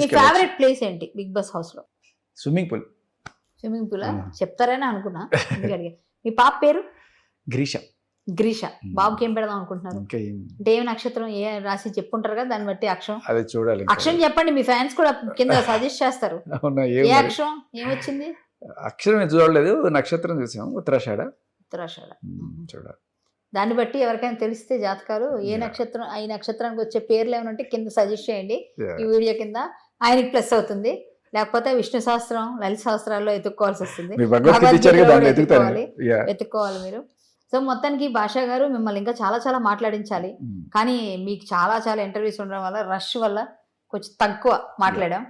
మీ favourite place ఏంటి big boss హౌస్లో? Swimming pool. Swimming pool. చెప్తారని అనుకున్నా. మీ పాప పేరు? గ్రీష. గ్రీష. బాబుకి ఏం పెడదాం అనుకుంటున్నారు? అంటే నక్షత్రం ఏ రాసి చెప్పుంటారు కదా దాన్ని బట్టి అక్షరం అదే చూడాలి. అక్షరం చెప్పండి మీ ఫ్యాన్స్ కూడా కింద సజెస్ట్ చేస్తారు. ఏ? అక్షరం ఏమొచ్చింది? అక్షరం చూడలేదు నక్షత్రం చూసాం ఉత్తరాషాఢ. ఉత్తరాషాఢ. చూడాలి. దాన్ని బట్టి ఎవరికైనా తెలిస్తే జాతకాలు ఏ. నక్షత్రం ఈ నక్షత్రానికి వచ్చే పేర్లు ఏమైనా ఉంటే కింద సజెస్ట్ చేయండి. ఈ వీడియో కింద ఆయనకి ప్లస్ అవుతుంది. లేకపోతే విష్ణు శాస్త్రం లలిత శాస్త్రాల్లో ఎత్తుక్కోవాల్సి వస్తుంది. వెతుక్కోవాలి మీరు. సో మొత్తానికి భాషా గారు మిమ్మల్ని ఇంకా చాలా చాలా మాట్లాడించాలి. కానీ మీకు చాలా చాలా ఇంటర్వ్యూస్ ఉండడం వల్ల రష్ వల్ల కొంచెం తక్కువ మాట్లాడాం.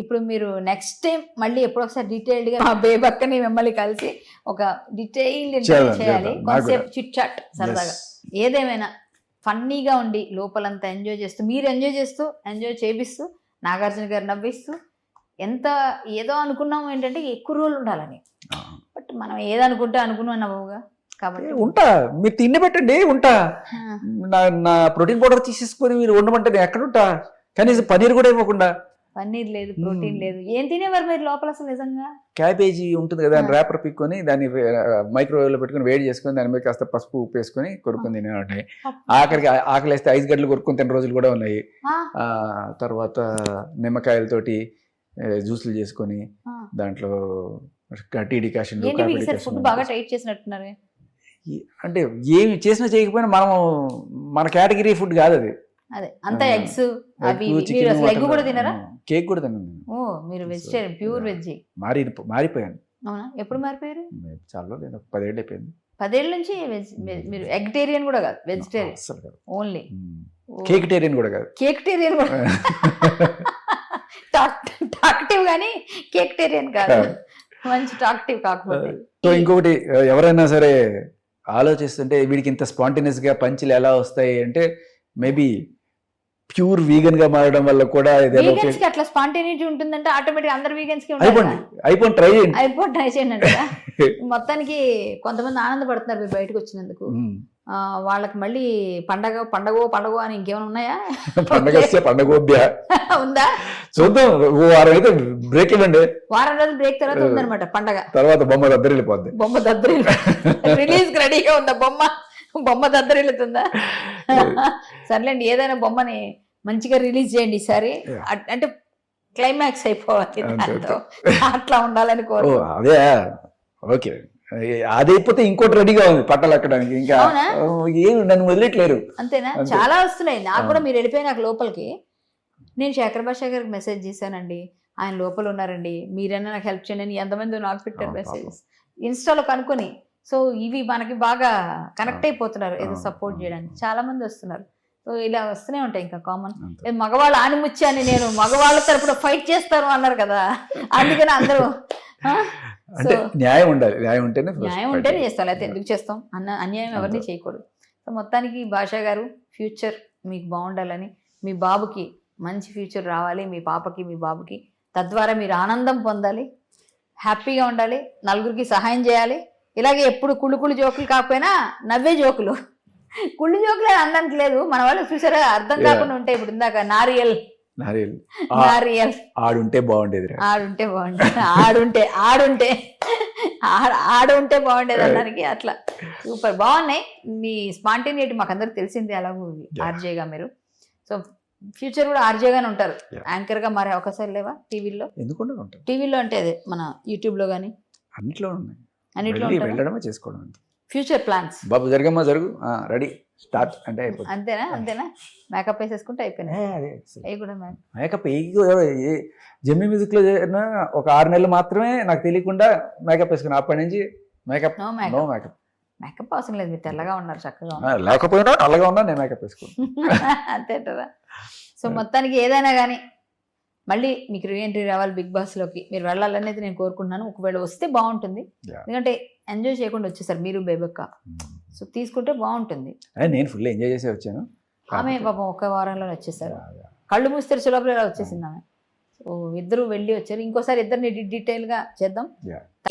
ఇప్పుడు మీరు నెక్స్ట్ టైం మళ్ళీ ఎప్పుడో ఒకసారి డీటెయిల్డ్గా మా బేబక్కని మిమ్మల్ని కలిసి ఒక డీటెయిల్డ్ ఇంటర్వ్యూ చేయాలి. కాన్సెప్ట్ చిట్ చాట్ సరదాగా. ఏదేమైనా ఫన్నీగా ఉండి లోపలంతా ఎంజాయ్ చేస్తూ మీరు ఎంజాయ్ చేస్తూ ఎంజాయ్ చేపిస్తూ నాగార్జున గారు నవ్విస్తూ ఎంత ఏదో అనుకున్నాం ఏంటంటే ఎక్కువ రోజులు ఉండాలని. బట్ మనం ఏదనుకుంటే అనుకున్నాం నవ్వుగా కాబట్టి ఉంటా. మీరు తిండి పెట్టండి ఉంటా. నా ప్రోటీన్ పౌడర్ తీసేసుకొని మీరు ఉండమంటే నేను ఎక్కడ ఉంటా కనీసం పన్నీర్ కూడా ఇవ్వకుండా. పన్నీర్ లేదు ప్రోటీన్. లేదు. ఏం తినేవారు మీరు లోపల అసలు నిజంగా? క్యాబేజీ ఉంటుంది కదా. ర్యాపర్ పిక్కొని దాన్ని మైక్రోవేవ్లో పెట్టుకొని వేడి చేసుకొని దాని మీద కాస్త పసుపు ఉప్పు వేసుకొని కొరుకుని తినే ఉంటాయి. ఆఖరికి ఆకలి వేస్తే ఐస్ గడ్డలు కొరుకుని తిన్న రోజులు కూడా ఉన్నాయి. తర్వాత నిమ్మకాయలతోటి జ్యూసులు చేసుకొని. దాంట్లో టీ డికాషన్ ఫుడ్ బాగా టైట్ చేసినట్టున్నారు? అంటే ఏమి చేసినా చేయకపోయినా మనం మన కేటగిరీ ఫుడ్ కాదు అది. అదే అంతా ఎగ్స్ అవి మీరు అసలు ఎగ్ కూడా తినరా? కేక్ కూడా తిన్నాను నేను. ఓ మీరు వెజిటేరియన్ ప్యూర్ వెజ్ మారి మారిపోయాను. అవునా? ఎప్పుడు మారిపోయారు? చాలా ఒక పదేళ్ళు అయిపోయింది. పదేళ్ళ నుంచి వెజ్ మీరు ఎగ్టేరియన్ కూడా కాదు వెజిటేరియన్ ఓన్లీ కేక్ టేరియన్ కూడా కాదు. కేక్టేరియన్ కూడా టాక్టివ్ కానీ కేక్టేరియన్ కాదు. మంచి టాక్టివ్ కాకపోతే. సో ఇంకొకటి ఎవరైనా సరే ఆలోచిస్తుంటే వీడికి ఇంత స్పాంటేనియస్గా పంచులు ఎలా వస్తాయి అంటే మేబీ ప్యూర్ వీగన్గా మారడం వల్ల కూడా ఏదైనా వీగన్స్కి అట్లా స్పాంటేనిటీ ఉంటుందంటే ఆటోమేటిక్ అందరు వీగన్స్కి అయిపోండి ట్రై చేయండి. ట్రై చేయండి? మొత్తానికి కొంతమంది ఆనందపడుతున్నారు మీరు బయటకు వచ్చినందుకు. వాళ్ళకి మళ్ళీ పండగ పండగో పండగో అని ఇంకేమైనా ఉన్నాయా? పండగ వస్తే పండగ ఒబ్బా. ఉందా? చూద్దాం వారం అయితే బ్రేక్ ఇవ్వండి. వారం రోజులు బ్రేక్ తర్వాత ఉందన్నమాట పండగ. తర్వాత బొమ్మ దగ్గర వెళ్ళిపోద్ది. బొమ్మ దద్దరిల్లు రిలీజ్ రెడీగా ఉందా బొమ్మ? బొమ్మ దద్దరిల్లుతుందా? సర్లేండి ఏదైనా బొమ్మని మంచిగా రిలీజ్ చేయండి ఈసారి. అట్- క్లైమాక్స్ అయిపోవాలి. అట్లా ఉండాలని కోరు. అదే ఓకే. అది అయిపోతే ఇంకోటి రెడీగా ఉంది పట్టాలు ఎక్కడానికి ఇంకా. అవునా? ఓ, ఏం నన్ను వదిలేట్లేరు. అంతేనా? అంతే. చాలా వస్తున్నాయి. నాకు కూడా. మీరు వెళ్ళిపోయి నాకు లోపలికి. నేను శేఖర్ భాష గారికి మెసేజ్ చేశానండి. ఆయన లోపల ఉన్నారండి. మీరైనా నాకు హెల్ప్ చేయండి ఎంతమంది నాకు పెట్టారు మెసేజెస్. ఇన్స్టాలో కనుక్కొని సో ఇవి మనకి బాగా కనెక్ట్. అయిపోతున్నారు ఏదో సపోర్ట్. చేయడానికి చాలా మంది వస్తున్నారు సో ఇలా వస్తూనే ఉంటాయి ఇంకా కామన్. మగవాళ్ళు ఆనిముచ్చి అని నేను మగవాళ్ళ తరపున ఫైట్ చేస్తారు అన్నారు కదా అందుకని అందరూ? అంటే న్యాయం ఉండాలి న్యాయం ఉంటేనే న్యాయం. ఉంటేనే చేస్తాం లేకపోతే ఎందుకు చేస్తాం అన్న అన్యాయం ఎవరిని. చేయకూడదు సో మొత్తానికి భాషా గారు ఫ్యూచర్ మీకు బాగుండాలని మీ బాబుకి మంచి ఫ్యూచర్ రావాలి మీ పాపకి మీ బాబుకి తద్వారా మీరు ఆనందం పొందాలి హ్యాపీగా ఉండాలి నలుగురికి సహాయం చేయాలి ఇలాగే ఎప్పుడు కుళ్ళు కుళ్ళు జోకులు కాకపోయినా నవ్వే జోకులు. కుళ్ళు జోకులు అని అనడానికి లేదు. మన వాళ్ళు చూసారా? అర్థం. కాకుండా ఉంటాయి ఇప్పుడు ఇందాక నారియల్. నారియల్. నారియల్. ఆడుంటే బాగుండేది. ఆడుంటే బాగుండేది. ఆడుంటే ఆడుంటే. ఆడ ఆడుంటే బాగుండేది అనడానికి అట్లా. సూపర్. బాగున్నాయి. మీ స్పాంటేనిటీ మాకు అందరికి తెలిసింది అలాగూ. ఆర్జేగా మీరు. సో ఫ్యూచర్ కూడా ఆర్జేగానే ఉంటారు. యాంకర్గా మారే అవకాశాలు లేవా టీవీలో ఎందుకుండా ఉంటాయి టీవీలో అంటే అదే మన యూట్యూబ్లో కానీ అన్నిట్లో ఉన్నాయి. వెళ్ళడమే చేసుకోవడం. ఫ్యూచర్ ప్లాన్స్ బాబు జరగమ్మా జరుగు. రెడీ. స్టార్ట్ అంటే అయిపోతుంది. అంతేనా? అంతేనా? మేకప్ వేసేసుకుంటే ఏ, కూడా మేకప్ మేకప్ జమ్మి మ్యూజిక్లో చేరిన ఒక ఆరు నెలలు మాత్రమే నాకు తెలియకుండా మేకప్ వేసుకున్నా. అప్పటి నుంచి మేకప్ నో మేకప్ మేకప్ అవసరం లేదు మీరు తెల్లగా ఉన్నారు చక్కగా ఉన్నారు. లేకపోయినా నల్లగా ఉన్నా నేను మేకప్ వేసుకున్నాను అంతేటరా సో మొత్తానికి ఏదైనా కానీ మళ్ళీ మీకు రీఎంట్రీ రావాలి బిగ్ బాస్లోకి. మీరు వెళ్ళాలనేది నేను కోరుకుంటున్నాను. ఒకవేళ వస్తే బాగుంటుంది. ఎందుకంటే ఎంజాయ్ చేయకుండా వచ్చేసారు మీరు బేబక్క. సో తీసుకుంటే బాగుంటుంది. నేను ఫుల్ ఎంజాయ్ చేసే వచ్చాను. ఆమె పాపం ఒక వారంలో వచ్చేసారు. కళ్ళు మూసి తెరిచే లోపల ఇలా వచ్చేసింది ఆమె? సో ఇద్దరు వెళ్ళి వచ్చారు. ఇంకోసారి ఇద్దరిని డీటెయిల్గా చేద్దాం.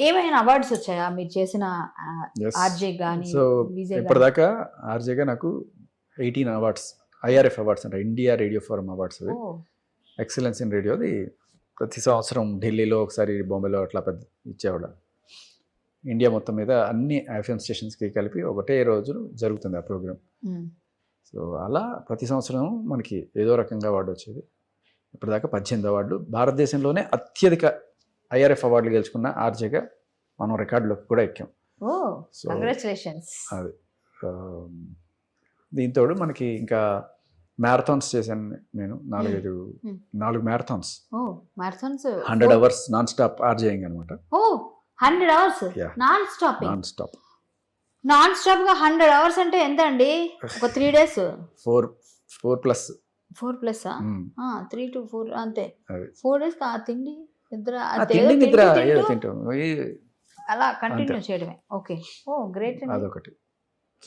ఏమైనా అవార్డ్స్ వచ్చాయా? మీరు చేసిన. ఆర్జే గానీ సో? ఇప్పటిదాకా ఆర్జేగా నాకు ఎయిటీన్ అవార్డ్స్ ఐఆర్ఎఫ్ అవార్డ్స్ అంటే India radio forum awards excellence in రేడియోది ప్రతి సంవత్సరం ఢిల్లీలో ఒకసారి బాంబేలో అట్లా పెద్ద ఇచ్చేవాడు. ఇండియా మొత్తం మీద అన్ని ఎఫ్ఎం స్టేషన్స్కి కలిపి ఒకటే రోజు జరుగుతుంది ఆ ప్రోగ్రామ్. సో అలా ప్రతి సంవత్సరం మనకి ఏదో రకంగా అవార్డు వచ్చేది. ఇప్పటిదాకా పద్దెనిమిది అవార్డు భారతదేశంలోనే అత్యధిక ఐఆర్ఎఫ్ అవార్డులు గెలుచుకున్న ఆర్జేగా మనం రికార్డులోకి కూడా ఎక్కాం. సో అది. దీంతో మనకి ఇంకా మ్యారథాన్స్ చేశాను నేను నాలుగైదు Hmm. నాలుగు మ్యారథాన్స్. ఓ marathons hundred hours non stop RJing అనమాట ఓ hundred hours. Non stopping? Non stop. Non స్టాప్గా హండ్రెడ్ అవర్స్ అంటే ఎంత అండి ఒక three days? Four four plus. Four plus three to four అంతే. ఫోర్ డేస్ ఆ తిండి నిద్ర తిండి నిద్ర అలా కంటిన్యూ చేయడమే. ఓకే. ఓ గ్రేట్ అదొకటి.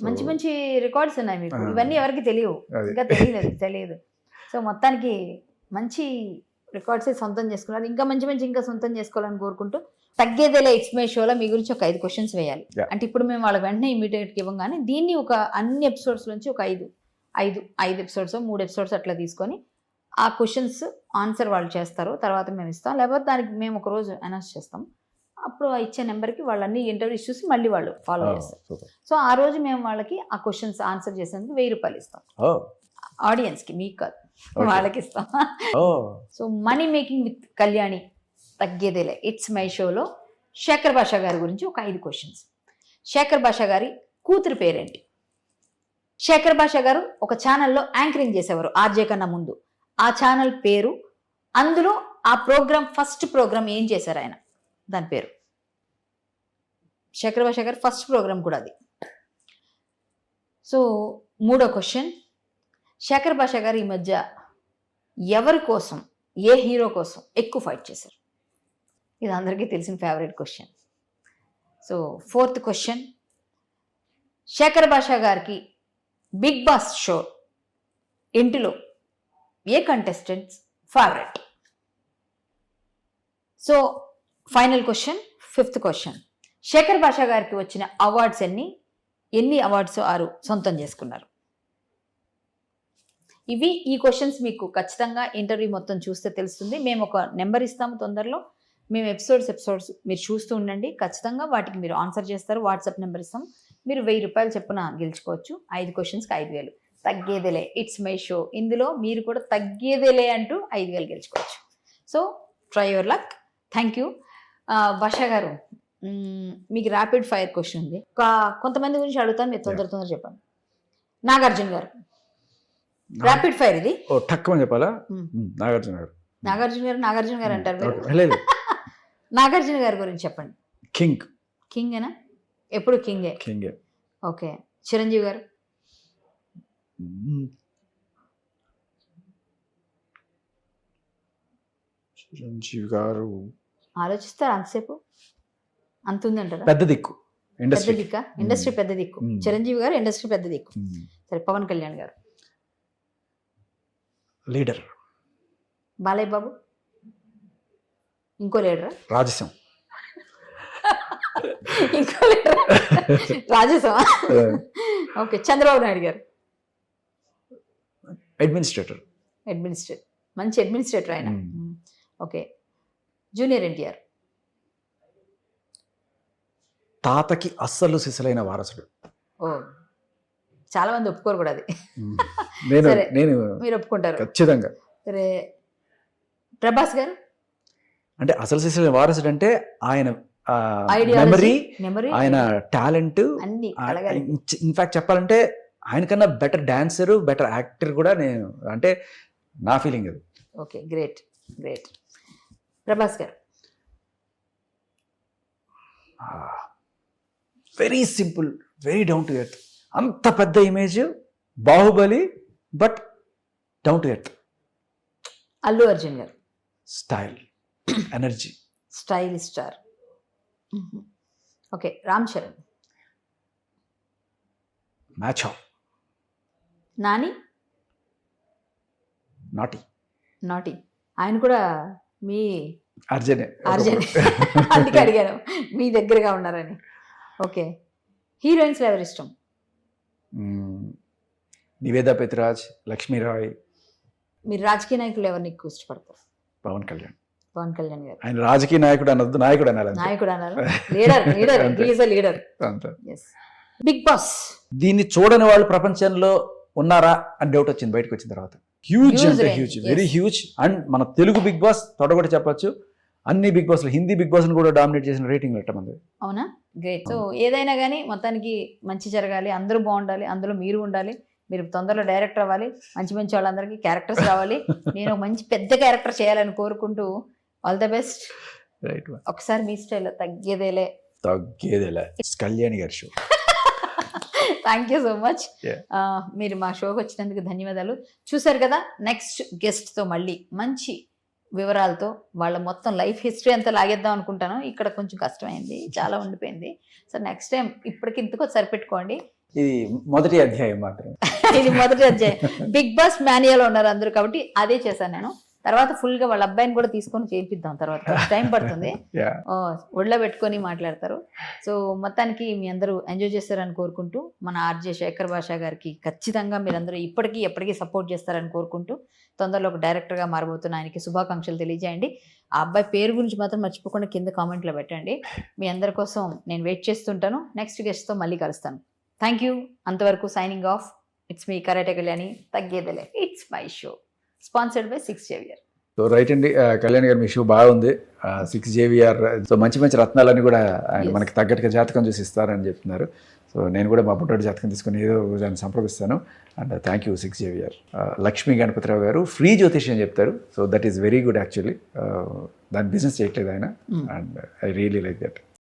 మంచి మంచి రికార్డ్స్ ఉన్నాయి మీకు. ఇవన్నీ ఎవరికి తెలియవు. ఇంకా తెలియలేదు తెలియదు. సో మొత్తానికి మంచి రికార్డ్స్ సొంతం చేసుకున్నారు. ఇంకా మంచి మంచి ఇంకా సొంతం చేసుకోవాలని కోరుకుంటూ తగ్గేదేలే ఇట్స్ మై షోలో మీ గురించి ఒక ఐదు క్వశ్చన్స్ వేయాలి. అంటే ఇప్పుడు మేము వాళ్ళకి వెంటనే ఇమీడియట్గా ఇవ్వగానే దీన్ని ఒక అన్ని ఎపిసోడ్స్ నుంచి ఒక ఐదు ఐదు ఐదు ఎపిసోడ్స్ మూడు ఎపిసోడ్స్ అట్లా తీసుకొని ఆ క్వశ్చన్స్ ఆన్సర్ వాళ్ళు చేస్తారు. తర్వాత మేము ఇస్తాం. లేకపోతే దానికి మేము ఒక రోజు అనౌన్స్ చేస్తాం. అప్పుడు ఇచ్చే నెంబర్కి వాళ్ళు అన్ని ఇంటర్వ్యూస్ చూసి మళ్ళీ వాళ్ళు ఫాలో చేస్తారు. సో ఆ రోజు మేము వాళ్ళకి ఆ క్వశ్చన్స్ ఆన్సర్ చేసేందుకు వెయ్యి రూపాయలు ఇస్తాం. ఆడియన్స్కి మీకు కాదు. వాళ్ళకి ఇస్తాం. So money making with Kalyani తగ్గేదేలే ఇట్స్ మై షోలో శేఖర్ భాష గారి గురించి ఒక ఐదు క్వశ్చన్స్. శేఖర్ భాష గారి కూతురు పేరేంటి? శేఖర్ భాష గారు ఒక ఛానల్లో యాంకరింగ్ చేసేవారు ఆర్జే కన్నా ముందు. ఆ ఛానల్ పేరు అందులో ఆ ప్రోగ్రామ్ ఫస్ట్ ప్రోగ్రామ్ ఏం చేశారు ఆయన? దాని పేరు. శేఖర్ భాష ఫస్ట్ ప్రోగ్రామ్ కూడా అది. సో మూడో క్వశ్చన్ శేఖర్ భాష గారు ఈ మధ్య ఎవరి కోసం ఏ హీరో కోసం ఎక్కువ ఫైట్ చేశారు? ఇది అందరికీ తెలిసిన favourite question so fourth question Shekhar Bhasha గారికి బిగ్ బాస్ షో ఇంటిలో ఏ contestants favourite so final question fifth question Shekhar Bhasha గారికి వచ్చిన అవార్డ్స్ ఎన్ని? ఎన్ని అవార్డ్స్ ఆరు సొంతం చేసుకున్నారు? ఇవి ఈ క్వశ్చన్స్ మీకు ఖచ్చితంగా ఇంటర్వ్యూ మొత్తం చూస్తే తెలుస్తుంది. మేము ఒక నెంబర్ ఇస్తాము తొందరలో. మేము ఎపిసోడ్స్ ఎపిసోడ్స్ మీరు చూస్తూ ఉండండి. ఖచ్చితంగా వాటికి మీరు ఆన్సర్ చేస్తారు. వాట్సాప్ నెంబర్ ఇస్తాం. మీరు వెయ్యి రూపాయలు చెప్పున గెలుచుకోవచ్చు. ఐదు క్వశ్చన్స్కి ఐదు వేలు. తగ్గేదేలే. ఇట్స్ మై షో ఇందులో మీరు కూడా తగ్గేదేలే అంటూ ఐదు వేలు గెలుచుకోవచ్చు. So try your luck thank you Bhasha గారు మీకు ర్యాపిడ్ ఫైర్ క్వశ్చన్ ఉంది. కొంతమంది గురించి అడుగుతాను మీరు తొందర తొందర చెప్పండి. నాగార్జున గారు. ర్యాపిడ్ ఫైర్ ఇది? ఓ టక్కుమని చెప్పాలా? నాగార్జున గారు. నాగార్జున గారు నాగార్జున గారు అంటారు మీరు. లేదు నాగార్జున గారి గురించి చెప్పండి. కింగ్. కింగేనా ఎప్పుడు కింగే? కింగ్. ఓకే. చిరంజీవి గారు? చిరంజీవి గారు ఆలోచిస్తారు అంతసేపు? అంత ఉందంటారా పెద్ద దిక్కు. పెద్ద ఇండస్ట్రీ దిక్కు? ఇండస్ట్రీ పెద్ద దిక్కు. మ్మ్. చిరంజీవి గారు ఇండస్ట్రీ పెద్ద దిక్కు. సరే పవన్ కళ్యాణ్ గారు. లీడర్ బాలయ్య బాబు ఇంకో లీడరా? రాజసం. ఇంకో లీడర్? రాజేశమా ఓకే చంద్రబాబు నాయుడు గారు. అడ్మినిస్ట్రేటర్ అడ్మినిస్ట్రేటర్ మంచి అడ్మినిస్ట్రేటర్ ఆయన. ఓకే. జూనియర్ ఎన్టీఆర్. తాతకి అస్సలు సిసలైన వారసుడు. ఓ చాలా మంది ఒప్పుకోరు కూడా అది. నేను. నేను మీరు ఒప్పుకుంటారు. ఖచ్చితంగా. సరే ప్రభాస్ గారు? అంటే అసలు సిసలైన వారసుడు అంటే ఆయన మెమరీ ఆయన టాలెంట్ ఇన్ఫాక్ట్ చెప్పాలంటే ఆయనకన్నా బెటర్ డాన్సర్ బెటర్ యాక్టర్ కూడా నేను అంటే నా ఫీలింగ్ అది. Okay great great Prabhas garu. Very simple very down to earth అంత పెద్ద image Baahubali but down to earth Allu Arjun garu. Style energy style star okay Ram Charan. Match Nani? నాటి నాటి ఆయన కూడా మీ అర్జునే. అర్జున్. అందుకే అడిగాను. మీ దగ్గరగా ఉన్నారని. ఓకే. హీరోయిన్స్ ఎవరు ఇష్టం. నివేదా పెత్రాజ్ లక్ష్మీరాయ్ మీరు రాజకీయ నాయకులు ఎవరిని ఎక్కువ ఇష్టపడతారు? పవన్ కళ్యాణ్. పవన్ కళ్యాణ్ గారు. ఆయన రాజకీయ నాయకుడు అనొద్దు నాయకుడు అనాలి అంతే. నాయకుడు అన్నారు leader leader. Is leader big boss దీన్ని చూడని వాళ్ళు ప్రపంచంలో ఉన్నారా అని డౌట్ వచ్చింది బయటకు వచ్చిన తర్వాత. హ్యూజ్ అంటే హ్యూజ్. వెరీ హ్యూజ్ అండ్ మన తెలుగు బిగ్ బాస్ తొడగొట్టి చెప్పొచ్చు. అన్ని బిగ్ బాస్లు హిందీ బిగ్ బాస్ కూడా డామినేట్ చేసిన రేటింగ్ మంది అవునా? గ్రేట్ సో ఏదైనా కానీ మొత్తానికి మంచి జరగాలి అందరూ బాగుండాలి అందులో మీరు ఉండాలి మీరు తొందరలో డైరెక్టర్ అవ్వాలి మంచి మంచి వాళ్ళందరికీ క్యారెక్టర్స్ రావాలి. నేను మంచి పెద్ద క్యారెక్టర్ చేయాలని కోరుకుంటూ ఆల్ ద బెస్ట్ రైట్ ఒకసారి మీ స్టైల్ తగ్గేదేలే. తగ్గేదేలే. Kalyani garu show thank you so much. మీరు మా షోకి వచ్చినందుకు ధన్యవాదాలు. చూసారు కదా నెక్స్ట్ గెస్ట్తో మళ్ళీ మంచి వివరాలతో వాళ్ళ మొత్తం లైఫ్ హిస్టరీ అంతా లాగేద్దాం అనుకుంటాను. ఇక్కడ కొంచెం కష్టమైంది చాలా ఉండిపోయింది. సో నెక్స్ట్ టైం ఇప్పటికి ఇంతకో సరిపెట్టుకోండి ఇది మొదటి అధ్యాయం మాత్రం ఇది మొదటి అధ్యాయం. బిగ్ బాస్ మాన్యాలో ఉన్నారు అందరూ కాబట్టి అదే చేశాను నేను. తర్వాత full గా వాళ్ళ అబ్బాయిని కూడా తీసుకొని చేపిద్దాం తర్వాత. టైం పడుతుంది. ఒళ్ళో పెట్టుకొని మాట్లాడతారు. సో మొత్తానికి మీ అందరూ ఎంజాయ్ చేస్తారని కోరుకుంటూ మన ఆర్జే శేఖర్ భాషా గారికి ఖచ్చితంగా మీరందరూ ఇప్పటికీ ఎప్పటికీ సపోర్ట్ చేస్తారని కోరుకుంటూ తొందరలో ఒక డైరెక్టర్గా మారబోతున్న ఆయనకి శుభాకాంక్షలు తెలియజేయండి. ఆ అబ్బాయి పేరు గురించి మాత్రం మర్చిపోకుండా కింద కామెంట్లో పెట్టండి. మీ అందరి కోసం నేను వెయిట్ చేస్తుంటాను. నెక్స్ట్ గెస్ట్తో మళ్ళీ కలుస్తాను. థ్యాంక్ యూ అంతవరకు signing off. It's me karate Kalyani. తగ్గేదలే. It's my show. Sponsored by six Xavier so right అండి కళ్యాణ్ గారు మీ షో బాగుంది. సిక్స్ జేవిఆర్ సో మంచి మంచి రత్నాలన్నీ కూడా ఆయన. మనకి తగ్గట్టుగా జాతకం చూసి ఇస్తారని చెప్తున్నారు. సో నేను కూడా మా పుట్టాడు జాతకం తీసుకుని ఏదో దాన్ని సంప్రదిస్తాను. And thank you six JVR Lakshmi Ganapatirao garu free జ్యోతిష్యం చెప్తారు. So that is very good actually దాని బిజినెస్ చేయట్లేదు ఆయన. And I really like that